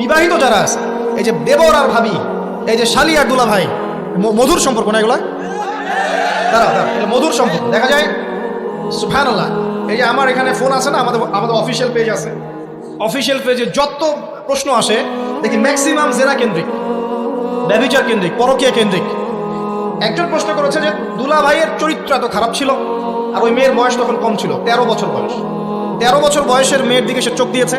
বিবাহিত যারা আছে, এই যে দেবর আর ভাবি, এই যে শালি আর দুলা ভাই মধুর সম্পর্ক না এগুলা? দাঁড়াও দাঁড়াও এগুলো মধুর সম্পর্ক। দেখা যায় সুফানুল্লাহ এই যে আমার এখানে ফোন আছে না, আমাদের আমাদের অফিসিয়াল পেজ আছে। অফিসিয়াল পেজে যত প্রশ্ন আসে, দেখি ম্যাক্সিমাম জেনা কেন্দ্রিক ব্যবিচার কেন্দ্রিক, পরকীয়া কেন্দ্রিক। একজন প্রশ্ন করেছে যে দুলা ভাইয়ের চরিত্র এত খারাপ ছিল, আর ওই মেয়ের বয়স তখন কম ছিল, তেরো বছর বয়স। তেরো বছর বয়সের মেয়ের দিকে সে চোখ দিয়েছে।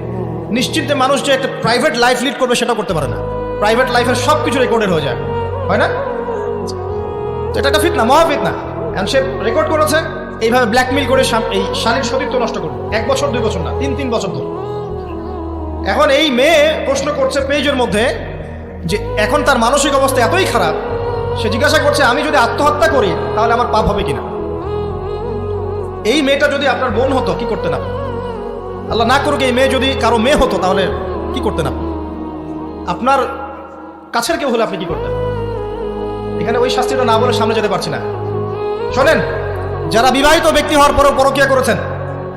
নিশ্চিন্তে মানুষ যে একটা প্রাইভেট লাইফ লিড করবে সেটা করতে পারে না। প্রাইভেট লাইফের সব কিছু রেকর্ডেড হয়ে যায়। হয় না? এটা একটা ফিতনা মহা ফিতনা এখন সে রেকর্ড করেছে, এইভাবে ব্ল্যাকমেইল করে এই শালীর সতীত্ব নষ্ট করবে এক বছর, দুই বছর না, তিন তিন বছর ধরে। এখন এই মেয়ে প্রশ্ন করছে পেজের মধ্যে যে, এখন তার মানসিক অবস্থা এতই খারাপ, সে জিজ্ঞাসা করছে, আমি যদি আত্মহত্যা করি, তাহলে আমার পাপ হবে কিনা? এই মেয়েটা যদি আপনার বোন হতো, কি করতে আপনি? আল্লাহ না করুক এই মেয়ে যদি কারও মেয়ে হতো, তাহলে কি করতেন আপনি? আপনার কাছের কেউ হলে আপনি কি করতেন? এখানে ওই শাস্তিটা না বলে সামনে যেতে পারছি না। শোনেন, যারা বিবাহিত ব্যক্তি হওয়ার পরেও পরকিয়া করেছেন,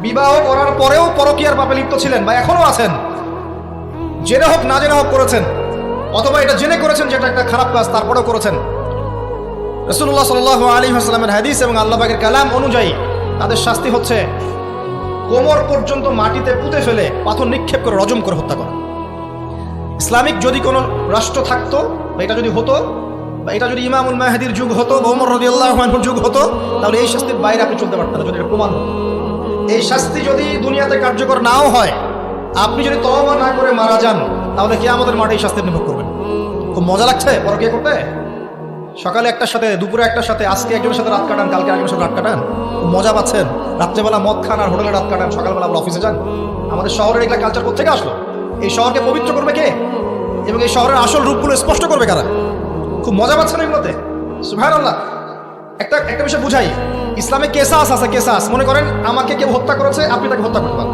বিবাহ করার পরেও পরকিয়ার পাপে লিপ্ত ছিলেন বা এখনও আছেন, জেনে হোক, না জেনে হোক করেছেন, অথবা এটা জেনে করেছেন যেটা একটা খারাপ কাজ, তারপরেও করেছেন। রসুল্লাহ সাল আলী হাসলামের হাদিস এবং আল্লাহবাগের কালাম অনুযায়ী তাদের শাস্তি হচ্ছে কোমর পর্যন্ত মাটিতে পুঁতে ফেলে পাথর নিক্ষেপ করে রজম করে হত্যা করা। ইসলামিক যদি কোনো রাষ্ট্র থাকতো, বা এটা যদি হতো, বা এটা যদি ইমামুল মাহাদির যুগ হতো রদি আল্লাহর যুগ হতো, তাহলে এই শাস্তির বাইরে আপনি চলতে পারতেন না, যদি এটা প্রমাণ হতো। এই শাস্তি যদি দুনিয়াতে কার্যকর নাও হয়, আপনি যদি তওবা না করে মারা যান, তাহলে কে আমাদের মাঠে এই শাস্তির নিভোগ করবেন। খুব মজা লাগছে? পরকিয়া করতে? সকালে একটার সাথে, দুপুরে একটার সাথে, আজকে একজনের সাথে রাত কাটান, কালকে একজনের সাথে রাত কাটান। মজা পাচ্ছেন। রাত্রেবেলা মদ খান আর হোটেলে রাত কাটান, সকালবেলা আবার অফিসে যান। আমাদের শহরের এগুলা কালচার কোথেকে আসলো? এই শহরকে পবিত্র করবে কে? এবং এই শহরের আসল রূপগুলো স্পষ্ট করবে কারা? খুব মজা পাচ্ছেন এগুলোতে সুভান আল্লাহ একটা একটা বিষয় বুঝাই। ইসলামে কেসাস আছে, কেসাস। মনে করেন আমাকে কেউ হত্যা করেছে, আপনি তাকে হত্যা করতে পারেন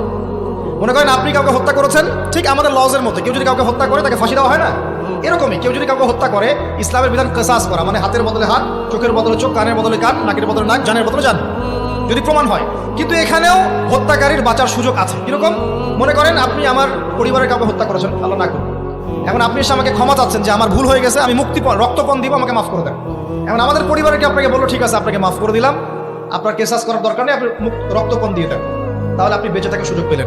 মনে করেন আপনি কাউকে হত্যা করেছেন, ঠিক আমাদের লজের মধ্যে। কেউ যদি কাউকে হত্যা করে, তাকে ফাঁসি দেওয়া হয় না? এরকমই কেউ যদি কাউকে হত্যা করে, ইসলামের বিধান কেসাস করা মানে হাতের বদলে হাত, চোখের বদলে চোখ, কানের বদলে কান, নাকের বদলে নাক, জানের বদলে জান, যদি প্রমাণ হয়। কিন্তু এখানেও হত্যাকারীর বাঁচার সুযোগ আছে। কীরকম? মনে করেন আপনি আমার পরিবারের কাউকে হত্যা করেছেন, আল্লাহ না করুন এখন আপনি এসে আমাকে ক্ষমা চাচ্ছেন যে আমার ভুল হয়ে গেছে, আমি মুক্তিপণ রক্তপণ দিব, আমাকে মাফ করে দেন। এখন আমাদের পরিবারকে আপনাকে বলল, ঠিক আছে, আপনাকে মাফ করে দিলাম। আপনার কেসাস করার দরকার নেই, আপনি মুক্ত- রক্তপণ দিয়ে দেন। তাহলে আপনি বেঁচে থাকার সুযোগ পেলেন।